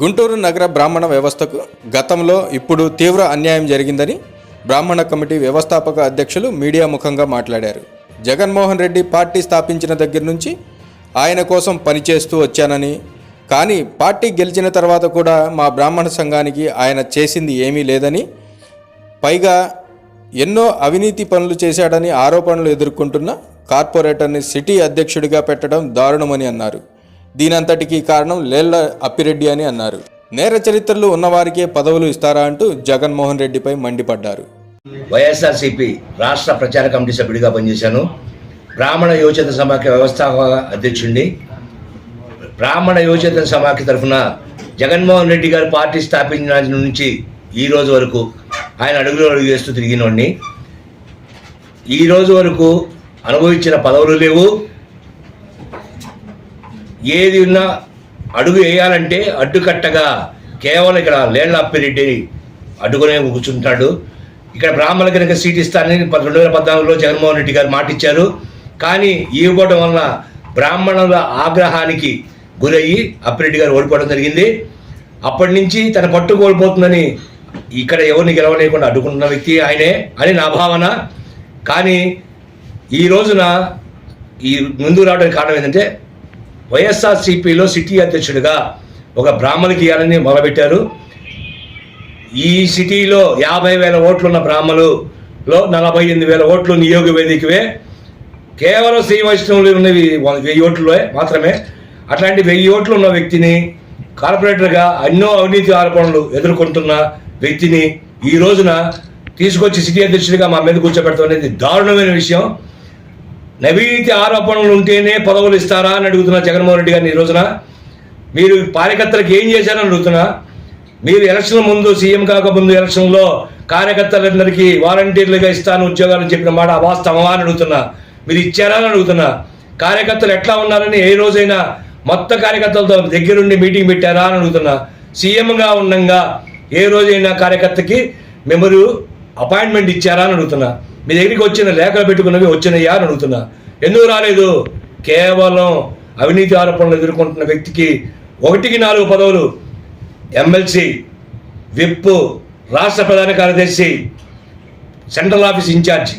గుంటూరు నగర బ్రాహ్మణ వ్యవస్థకు గతంలో ఇప్పుడు తీవ్ర అన్యాయం జరిగిందని బ్రాహ్మణ కమిటీ వ్యవస్థాపక అధ్యక్షులు మీడియా ముఖంగా మాట్లాడారు. జగన్మోహన్ రెడ్డి పార్టీ స్థాపించిన దగ్గర నుంచి ఆయన కోసం పనిచేస్తూ వచ్చానని కానీ పార్టీ గెలిచిన తర్వాత కూడా మా బ్రాహ్మణ సంఘానికి ఆయన చేసింది ఏమీ లేదని పైగా ఎన్నో అవినీతి పనులు చేశాడని ఆరోపణలు ఎదుర్కొంటున్న కార్పొరేటర్ని సిటీ అధ్యక్షుడిగా పెట్టడం దారుణమని అన్నారు. దీనంతటికీ కారణం లేళ్ళ అప్పిరెడ్డి అని అన్నారు. నేర చరిత్రలు ఉన్నవారికే పదవులు ఇస్తారా అంటూ జగన్మోహన్ రెడ్డిపై మండిపడ్డారు. వైఎస్ఆర్సీపీ రాష్ట్ర ప్రచార కమిటీ సభ్యుడిగా పనిచేశాను. బ్రాహ్మణ యువచేతన సమాఖ్య వ్యవస్థాపక అధ్యక్షుడిని బ్రాహ్మణ యువచేతన సమాఖ్య తరఫున జగన్మోహన్ రెడ్డి గారు పార్టీ స్థాపించిన నుంచి ఈ రోజు వరకు ఆయన అడుగులో అడుగు వేస్తూ తిరిగినోడిని. ఈ రోజు వరకు అనుభవించిన పదవులు లేవు. ఏది ఉన్నా అడుగు వేయాలంటే అడ్డుకట్టగా కేవలం ఇక్కడ లేళ్ళప్పిరెడ్డి అడ్డుకునే కూర్చుంటాడు. ఇక్కడ బ్రాహ్మణుల కనుక సీట్ ఇస్తానని రెండు వేల పద్నాలుగులో జగన్మోహన్ రెడ్డి గారు మాటిచ్చారు. కానీ ఇవ్వడం వలన బ్రాహ్మణుల ఆగ్రహానికి గురయ్యి అప్పిరెడ్డి గారు ఓడిపోవడం జరిగింది. అప్పటి నుంచి తన పట్టు కోల్పోతుందని ఇక్కడ ఎవరిని గెలవలేకుండా అడ్డుకుంటున్న వ్యక్తి ఆయనే అని నా భావన. కానీ ఈ రోజున ఈ ముందు రావడానికి కారణం ఏంటంటే వైఎస్ఆర్సీపీలో సిటీ అధ్యక్షుడిగా ఒక బ్రాహ్మణ గీయాలని మొదలుపెట్టారు ఈ సిటీలో యాభై వేల ఓట్లున్న బ్రాహ్మణులో నలభై ఎనిమిది వేల ఓట్లు నియోగ వేదికవే కేవలం శ్రీ వైష్ణవులు ఉన్నవి వెయ్యి ఓట్లలో మాత్రమే. అట్లాంటి వెయ్యి ఓట్లు ఉన్న వ్యక్తిని కార్పొరేటర్గా ఎన్నో అవినీతి ఆరోపణలు ఎదుర్కొంటున్న వ్యక్తిని ఈ రోజున తీసుకొచ్చి సిటీ అధ్యక్షుడిగా మా మీద కూర్చోబెడతాం అనేది దారుణమైన విషయం. నవీతి ఆరోపణలు ఉంటేనే పదవులు ఇస్తారా అని అడుగుతున్నా జగన్మోహన్ రెడ్డి గారిని ఈ రోజున. మీరు కార్యకర్తలకు ఏం చేశారని అడుగుతున్నా. మీరు ఎలక్షన్ ముందు సీఎం కాకముందు ఎలక్షన్లో కార్యకర్తలందరికీ వాలంటీర్లుగా ఇస్తాను ఉద్యోగాలు చెప్పిన మాట అవాస్తవమా అని అడుగుతున్నా. మీరు ఇచ్చారా అని అడుగుతున్నా. కార్యకర్తలు ఎట్లా ఉన్నారని ఏ రోజైనా మొత్తం కార్యకర్తలతో దగ్గరుండి మీటింగ్ పెట్టారా అని అడుగుతున్నా. సీఎంగా ఉండంగా ఏ రోజైనా కార్యకర్తకి మెమరు అపాయింట్మెంట్ ఇచ్చారా అని అడుగుతున్నా. మీ దగ్గరికి వచ్చిన లేఖలు పెట్టుకున్నవి వచ్చినాయా అని అడుగుతున్నా. ఎందుకు రాలేదు? కేవలం అవినీతి ఆరోపణలు ఎదుర్కొంటున్న వ్యక్తికి ఒకటికి నాలుగు పదవులు ఎమ్మెల్సీ విప్ రాష్ట్ర ప్రధాన కార్యదర్శి సెంట్రల్ ఆఫీస్ ఇన్ఛార్జి.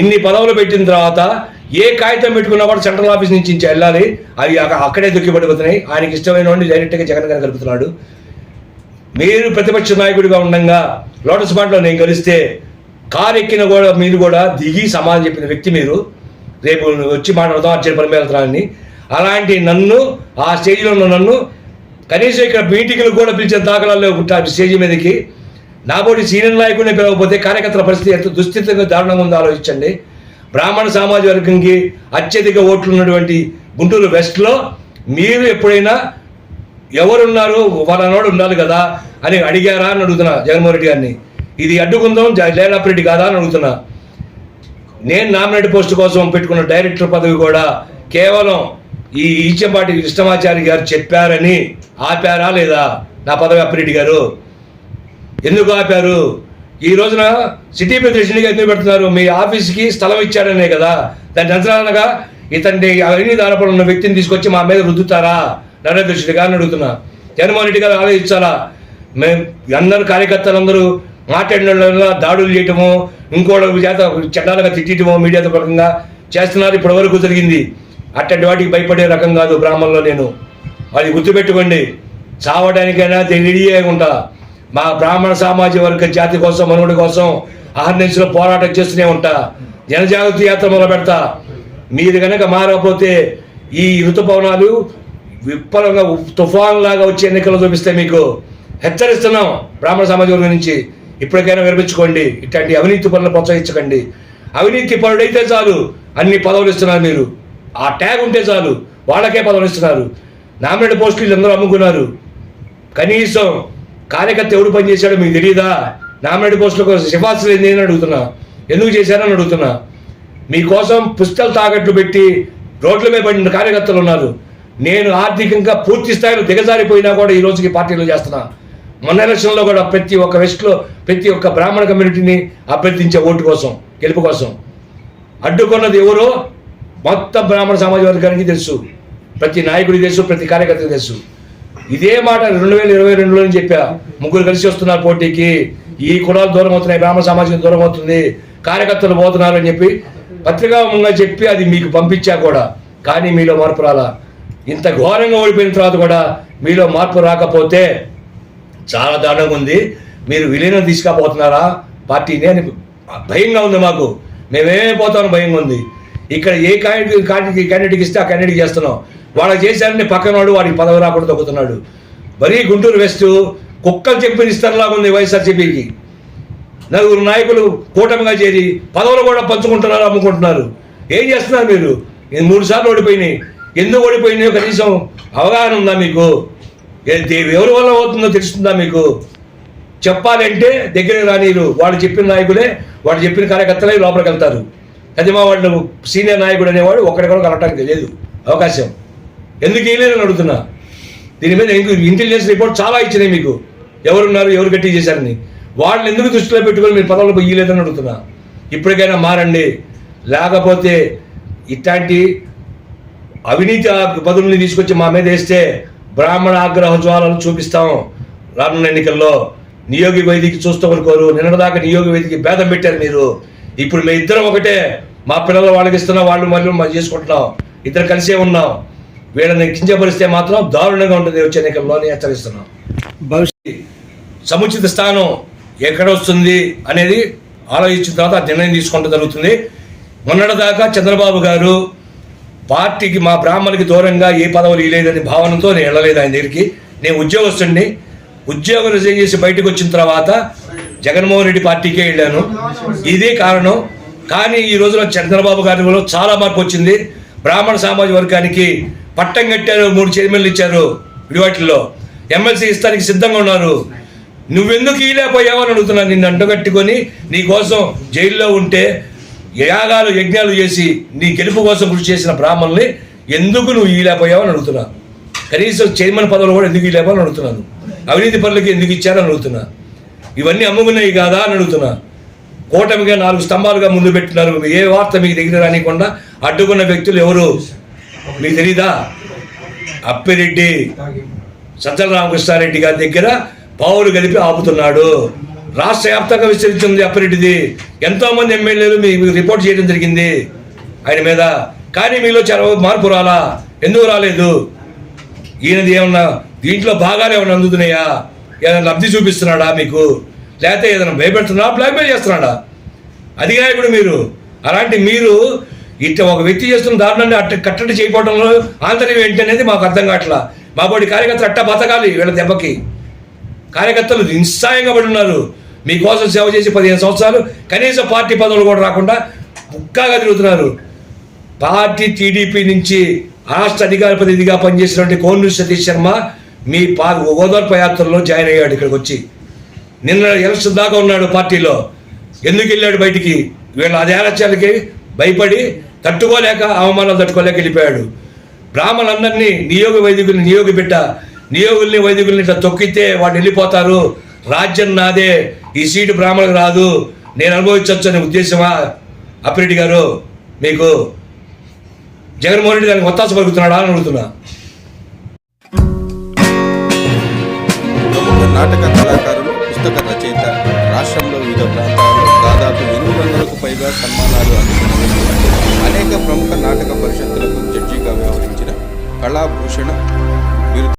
ఇన్ని పదవులు పెట్టిన తర్వాత ఏ కాగితం పెట్టుకున్నా కూడా సెంట్రల్ ఆఫీస్ నుంచి ఇంచి వెళ్ళాలి. అవి అక్కడే దుఃఖపడిపోతున్నాయి ఆయనకి ఇష్టమైన వాడిని డైరెక్ట్గా జగన్ గారు కలుపుతున్నాడు. మీరు ప్రతిపక్ష నాయకుడిగా ఉండగా లోటస్ పాటలో నేను కలిస్తే కారు ఎక్కిన కూడా మీరు కూడా దిగి సమాధానం చెప్పిన వ్యక్తి మీరు. రేపు వచ్చి మాట్లాడదాం అర్జెంట్ పని వెళ్తున్నానని అలాంటి నన్ను ఆ స్టేజ్లో ఉన్న నన్ను కనీసం ఇక్కడ మీటింగ్లు కూడా పిలిచిన దాఖలాల్లో ఉంటారు స్టేజ్ మీదకి. నాబోటి సీనియర్ నాయకుడిని పిలవకపోతే కార్యకర్తల పరిస్థితి ఎంత దుస్థితిగా దారుణంగా ఉందో ఆలోచించండి. బ్రాహ్మణ సామాజిక వర్గంకి అత్యధిక ఓట్లు ఉన్నటువంటి గుంటూరు వెస్ట్లో మీరు ఎప్పుడైనా ఎవరున్నారు వాళ్ళనోడు ఉండాలి కదా అని అడిగారా అని అడుగుతున్నా జగన్మోహన్ రెడ్డి గారిని. ఇది అడ్డుకుందాం లేలారెడ్డి కాదా అని అడుగుతున్నా. నేను నామినేట్ పోస్ట్ కోసం పెట్టుకున్న డైరెక్టర్ పదవి కూడా కేవలం ఈ ఈచంపాటి కృష్ణమాచారి గారు చెప్పారని ఆపారా లేదా? నా పదవి అప్పిరెడ్డి గారు. ఎందుకు ఆపారు? ఈ రోజున సిటీ ప్రెసిడెంట్గా ఎందుకు పెడుతున్నారు? మీ ఆఫీస్కి స్థలం ఇచ్చాడనే కదా. దాని అంచనాగా ఇతన్ని అవినీతి ఆరోపణలు ఉన్న వ్యక్తిని తీసుకొచ్చి మా మీద రుద్దుతారా? నరేంద్ర రెడ్డి గారిని అడుగుతున్నా. జగన్మోహన్ రెడ్డి గారు ఆలోచించాలా? మేము అందరు కార్యకర్తలందరూ మాట్లాడిన దాడులు చేయటము ఇంకోటి చేత చట్టాలుగా తిట్టడమో మీడియాతో పరంగా చేస్తున్నారు. ఇప్పటి వరకు జరిగింది. అట్టంటి వాటికి భయపడే రకం కాదు బ్రాహ్మణలో నేను. అది గుర్తుపెట్టుకోండి. చావడానికైనా రెడీగా ఉంటా. మా బ్రాహ్మణ సామాజిక వర్గ జాతి కోసం మనుగడ కోసం అహర్నిశలో పోరాటం చేస్తూనే ఉంటా. జనజాగృతి యాత్ర మొదలు పెడతా మీరు కనుక మారకపోతే ఈ ఋతుపవనాలు విప్పలంగా తుఫాన్ లాగా వచ్చే ఎన్నికలు చూపిస్తే మీకు హెచ్చరిస్తున్నాం బ్రాహ్మణ సమాజం వర్గం నుంచి. ఇప్పటికైనా విరమించుకోండి. ఇట్లాంటి అవినీతి పనులు ప్రోత్సహించకండి. అవినీతి పరుడైతే చాలు. అన్ని పదవులు ఇస్తున్నారు మీరు. ఆ ట్యాగ్ ఉంటే చాలు. వాళ్ళకే పదవులు ఇస్తున్నారు. నామినేట్ పోస్టులు అందరూ అమ్ముకున్నారు. కనీసం కార్యకర్త ఎవడు పనిచేశాడో మీకు తెలియదా నామినేట్ పోస్టులకు సిఫార్సులు ఏంది అని అడుగుతున్నా. ఎందుకు చేశారని అడుగుతున్నా. మీకోసం పుస్తకాలు తాకట్లు పెట్టి రోడ్ల మీద పడిన కార్యకర్తలు ఉన్నారు. నేను ఆర్థికంగా పూర్తి స్థాయిలో దిగజారిపోయినా కూడా ఈ రోజుకి పార్టీలో చేస్తున్నా. మొన్న ఎలక్షన్లో కూడా ప్రతి ఒక్క వెస్ట్లో ప్రతి ఒక్క బ్రాహ్మణ కమ్యూనిటీని అభ్యర్థించే ఓటు కోసం గెలుపు కోసం. అడ్డుకున్నది ఎవరో? మొత్తం బ్రాహ్మణ సమాజ వర్గానికి తెలుసు. ప్రతి నాయకుడికి తెలుసు ప్రతి కార్యకర్తకి తెలుసు. ఇదే మాట రెండు వేల ఇరవై రెండులో చెప్పా. ముగ్గురు కలిసి వస్తున్నారు పోటీకి. ఈ కులాలు దూరం అవుతున్నాయి బ్రాహ్మణ సమాజం దూరం అవుతుంది. కార్యకర్తలు పోతున్నారు అని చెప్పి పత్రికాముఖంగా చెప్పి అది మీకు పంపించా కూడా. కానీ మీలో మార్పు రాలా? ఇంత ఘోరంగా ఓడిపోయిన తర్వాత కూడా మీలో మార్పు రాకపోతే చాలా దారుణంగా ఉంది. మీరు విలీనం తీసుకుపోతున్నారా? పార్టీని అని భయంగా ఉంది మాకు. మేమేమైపోతామని భయంగా ఉంది. ఇక్కడ ఏ క్యాండిడేట్ క్యాండిడేట్కి ఇస్తే ఆ క్యాండిడేట్ చేస్తున్నాం. వాళ్ళకి చేశారని పక్కన వాడు వాడికి పదవి రాకుండా తగ్గుతున్నాడు. మరీ గుంటూరు వెస్ట్ కుక్కలు చెప్పిన ఇస్తారులాగా ఉంది వైఎస్ఆర్సీపీకి. నలుగురు నాయకులు కూటమిగా చేరి పదవులు కూడా పంచుకుంటున్నారు అమ్ముకుంటున్నారు. ఏం చేస్తున్నారు మీరు? మూడు సార్లు ఓడిపోయినాయి. ఎందుకు ఓడిపోయినాయో కనీసం అవగాహన ఉందా మీకు? ఎవరి వల్ల అవుతుందో తెలుస్తుందా మీకు? చెప్పాలంటే దగ్గర రానీరు వాళ్ళు. చెప్పిన నాయకులే వాళ్ళు చెప్పిన కార్యకర్తలే లోపలికి వెళ్తారు. అది మా వాళ్ళు సీనియర్ నాయకుడు అనేవాడు ఒక్కడి కూడా కలగటానికి లేదు. అవకాశం. ఎందుకు వేయలేదని అడుగుతున్నా? దీని మీద ఇంకా ఇంటెలిజెన్స్ రిపోర్ట్ చాలా ఇచ్చినాయి మీకు. ఎవరున్నారు ఎవరు గట్టి చేశారని. వాళ్ళని ఎందుకు దృష్టిలో పెట్టుకొని మీరు పదవులకు ఇయ్యలేదని అడుగుతున్నా? ఇప్పటికైనా మారండి. లేకపోతే ఇట్లాంటి అవినీతి పదుల్ని తీసుకొచ్చి మా మీద వేస్తే బ్రాహ్మణ ఆగ్రహ జ్వాలలు చూపిస్తాం. రానున్న ఎన్నికల్లో నియోగి వైదికి చూస్తూ అనుకోరు. నిన్నటిదాకా నియోగి వైదికి భేదం పెట్టారు మీరు. ఇప్పుడు మేము ఇద్దరం ఒకటే. మా పిల్లలు వాళ్ళకి ఇస్తున్నాం వాళ్ళు మళ్ళీ మనం చేసుకుంటున్నాం. ఇద్దరు కలిసే ఉన్నాం. వీళ్ళని కించపరిస్తే మాత్రం దారుణంగా ఉంటుంది వచ్చే ఎన్నికల్లో అని హెచ్చరిస్తున్నాం. భవిష్యత్ సముచిత స్థానం ఎక్కడ వస్తుంది అనేది ఆలోచించిన తర్వాత నిర్ణయం తీసుకుంటూ జరుగుతుంది. మొన్నటిదాకా చంద్రబాబు గారు పార్టీకి మా బ్రాహ్మణులకి దూరంగా ఏ పదవులు ఇవ్వలేదని భావనతో నేను వెళ్ళలేదు ఆయన దగ్గరికి. నేను ఉద్యోగస్తుడిని. ఉద్యోగం రిజైన్ చేసి బయటకు వచ్చిన తర్వాత జగన్మోహన్ రెడ్డి పార్టీకే వెళ్ళాను. ఇదే కారణం. కానీ ఈ రోజున చంద్రబాబు గారిలో చాలా మార్పు వచ్చింది. బ్రాహ్మణ సామాజిక వర్గానికి పట్టం కట్టారు మూడు చైర్మన్లు ఇచ్చారు విడివాటిల్లో. ఎమ్మెల్సీ ఇస్తానికి సిద్ధంగా ఉన్నారు. నువ్వెందుకు ఈలేకపోయావు అడుగుతున్నాను నిన్ను అంటగట్టుకొని నీకోసం జైల్లో ఉంటే యాగాలు యజ్ఞాలు చేసి నీ గెలుపు కోసం కృషి చేసిన బ్రాహ్మణుల్ని ఎందుకు నువ్వు ఈలేకపోయావు అడుగుతున్నా. కనీసం చైర్మన్ పదవులు కూడా ఎందుకు ఈలేపని అడుగుతున్నాను అవినీతి పనులకి ఎందుకు ఇచ్చారని అడుగుతున్నా. ఇవన్నీ అమ్ముకున్నాయి కాదా అని అడుగుతున్నా. కూటమిగా నాలుగు స్తంభాలుగా ముందు పెట్టినారు. ఏ వార్త మీకు దగ్గర రానికుండా అడ్డుకున్న వ్యక్తులు ఎవరు? మీకు తెలీదా? అప్పిరెడ్డి సజ్జల రామకృష్ణారెడ్డి గారి దగ్గర పావులు కలిపి ఆపుతున్నాడు. రాష్ట్ర వ్యాప్తంగా విస్తరించింది అప్పటిది ఎంతో మంది ఎమ్మెల్యేలు మీకు రిపోర్ట్ చేయడం జరిగింది ఆయన మీద. కానీ మీలో చాలా మార్పు రాలా? ఎందుకు రాలేదు? ఈయనది ఏమన్నా దీంట్లో భాగాలు ఏమైనా అందుతున్నాయా? ఏదైనా లబ్ధి చూపిస్తున్నాడా మీకు? లేకపోతే ఏదైనా భయపెడుతున్నాడా? బ్లాక్మెయిల్ చేస్తున్నాడా? అదిగా ఇప్పుడు మీరు. అలాంటి మీరు ఇట్లా ఒక వ్యక్తి చేస్తున్న దారుణాన్ని అట్ట కట్టడి చేయకపోవడంలో ఆంతర్యం ఏంటి అనేది మాకు అర్థం కావట్లా. మా బోడి కార్యకర్తలు అట్టా బతకాలి వీళ్ళ దెబ్బకి. కార్యకర్తలు నిస్సాయంగా పడి ఉన్నారు. మీకోసం సేవ చేసి పదిహేను సంవత్సరాలు కనీసం పార్టీ పదవులు కూడా రాకుండా ముక్కాగా తిరుగుతున్నారు. పార్టీ టీడీపీ నుంచి రాష్ట్ర అధికార ప్రతినిధిగా పనిచేసినటువంటి కోనూరు సతీష్ శర్మ మీ పా గోదావరి యాత్రలో జాయిన్ అయ్యాడు ఇక్కడికి వచ్చి నిన్న ఎలక్షన్ దాకా ఉన్నాడు పార్టీలో. ఎందుకు వెళ్ళాడు బయటికి? వీళ్ళ అధ్యాచాలకి భయపడి తట్టుకోలేక అవమానాలు తట్టుకోలేక వెళ్ళిపోయాడు. బ్రాహ్మణులందరినీ నియోగ వైదికుల్ని నియోగి పెట్ట నియోగుల్ని వైదికుల్ని ఇట్లా తొక్కితే వాళ్ళు వెళ్ళిపోతారు. రాజ్యం నాదే. ఈ సీటు బ్రాహ్మణులకు రాదు. నేను అనుభవించవచ్చు అనే ఉద్దేశమా? అప్పిరెడ్డి గారు మీకు జగన్మోహన్ రెడ్డి దానికి ఒత్తాస పలుకుతున్నాడా అని అడుగుతున్నా. నాటక కళాకారులు పుస్తక రచయిత రాష్ట్రంలో వివిధ ప్రాంతాల్లో దాదాపు ఎనిమిది వందలకు పైగా సన్మానాలు అందుకున్న అనేక ప్రముఖ నాటక పరిషత్తులకు జడ్జిగా వ్యవహరించిన కళాభూషణ